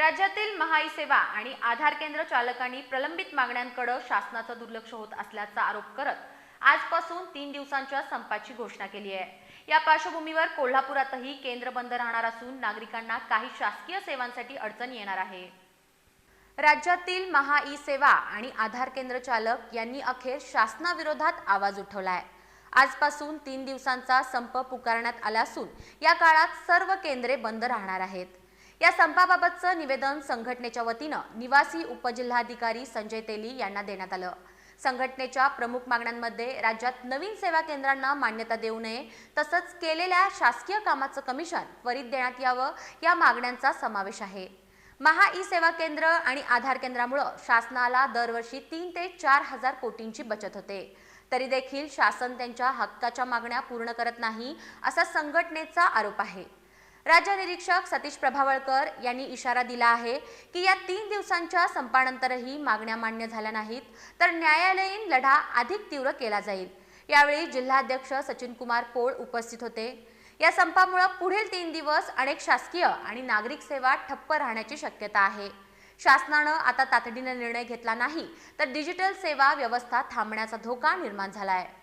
राज्यातील महाई सेवा आणि आधार केंद्र चालकांनी प्रलंबित मागण्यांकडे शासनाचं दुर्लक्ष होत असल्याचा आरोप करत आजपासून तीन दिवसांच्या संपाची घोषणा केली आहे. या पार्श्वभूमीवर कोल्हापुरातही केंद्र बंद राहणार असून नागरिकांना काही शासकीय सेवांसाठी अडचण येणार आहे. राज्यातील महा ई सेवा आणि आधार केंद्र चालक यांनी अखेर शासनाविरोधात आवाज उठवलाय. आजपासून तीन दिवसांचा संप पुकारण्यात आला असून या काळात सर्व केंद्रे बंद राहणार आहेत. या संपाबाबतचं निवेदन संघटनेच्या वतीनं निवासी उपजिल्हाधिकारी संजय तेली यांना देण्यात आलं. संघटनेच्या प्रमुख मागण्यांमध्ये राज्यात नवीन सेवा केंद्रांना मान्यता देऊ नये तसंच केलेल्या शासकीय कामाचं कमिशन त्वरित देण्यात यावं या मागण्यांचा समावेश आहे. महा ई सेवा केंद्र आणि आधार केंद्रामुळं शासनाला दरवर्षी तीन ते चार हजार कोटींची बचत होते. तरी देखील शासन त्यांच्या हक्काच्या मागण्या पूर्ण करत नाही असा संघटनेचा आरोप आहे. राज्य निरीक्षक सतीश प्रभावळकर यांनी इशारा दिला आहे की या तीन दिवसांच्या संपानंतरही मागण्या मान्य झाल्या नाहीत तर न्यायालयीन लढा अधिक तीव्र केला जाईल. यावेळी जिल्हाध्यक्ष सचिन कुमार पोळ उपस्थित होते. या संपामुळे पुढील तीन दिवस अनेक शासकीय आणि नागरिक सेवा ठप्प राहण्याची शक्यता आहे. शासनानं आता तातडीनं निर्णय घेतला नाही तर डिजिटल सेवा व्यवस्था थांबण्याचा धोका निर्माण झाला आहे